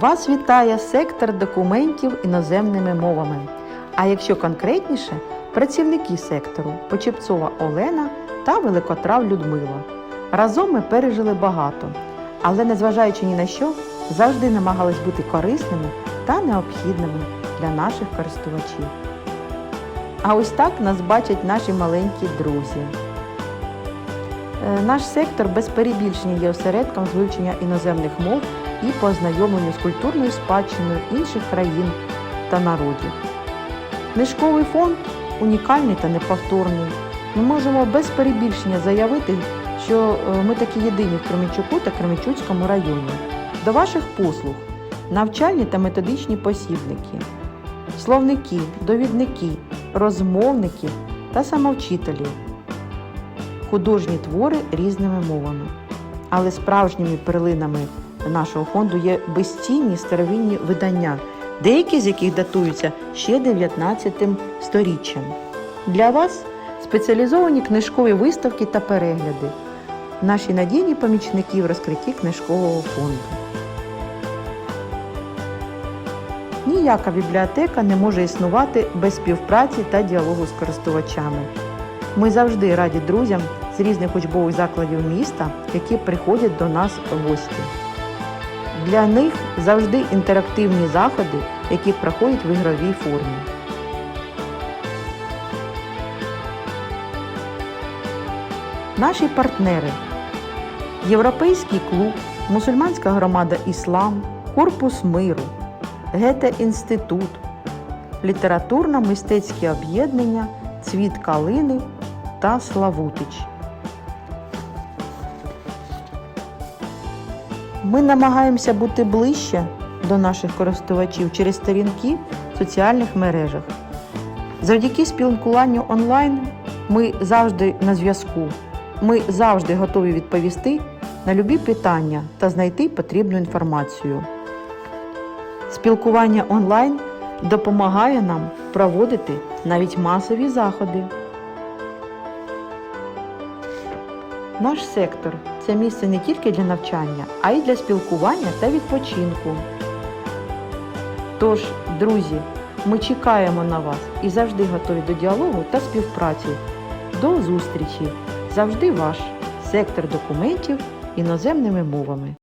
Вас вітає сектор документів іноземними мовами. А якщо конкретніше, працівники сектору Почепцова Олена та Великотрав Людмила. Разом ми пережили багато, але незважаючи ні на що, завжди намагались бути корисними та необхідними для наших користувачів. А ось так нас бачать наші маленькі друзі. Е, Наш сектор без перебільшення є осередком з вивчення іноземних мов і по ознайомленню з культурною спадщиною інших країн та народів. Книжковий фонд унікальний та неповторний. Ми можемо без перебільшення заявити, що е, ми такі єдині в Кременчуку та Кременчуцькому районі. До ваших послуг навчальні та методичні посібники, словники, довідники, розмовники та самовчителі, художні твори різними мовами. Але справжніми перлинами нашого фонду є безцінні старовинні видання, деякі з яких датуються ще 19 сторіччям. Для вас спеціалізовані книжкові виставки та перегляди, наші надійні помічники в розкритті книжкового фонду. Ніяка бібліотека не може існувати без співпраці та діалогу з користувачами. Ми завжди раді друзям з різних учбових закладів міста, які приходять до нас в гості. Для них завжди інтерактивні заходи, які проходять в ігровій формі. Наші партнери Європейський клуб, Мусульманська громада Іслам, Корпус миру, Гете Інститут, літературно-мистецькі об'єднання Цвіт Калини та Славутич. Ми намагаємося бути ближче до наших користувачів через сторінки в соціальних мережах. Завдяки спілкуванню онлайн ми завжди на зв'язку. Ми завжди готові відповісти на любі питання та знайти потрібну інформацію. Спілкування онлайн допомагає нам проводити навіть масові заходи. Наш сектор це місце не тільки для навчання, а й для спілкування та відпочинку. Тож, друзі, ми чекаємо на вас і завжди готові до діалогу та співпраці. До зустрічі! Завжди ваш сектор документів іноземними мовами.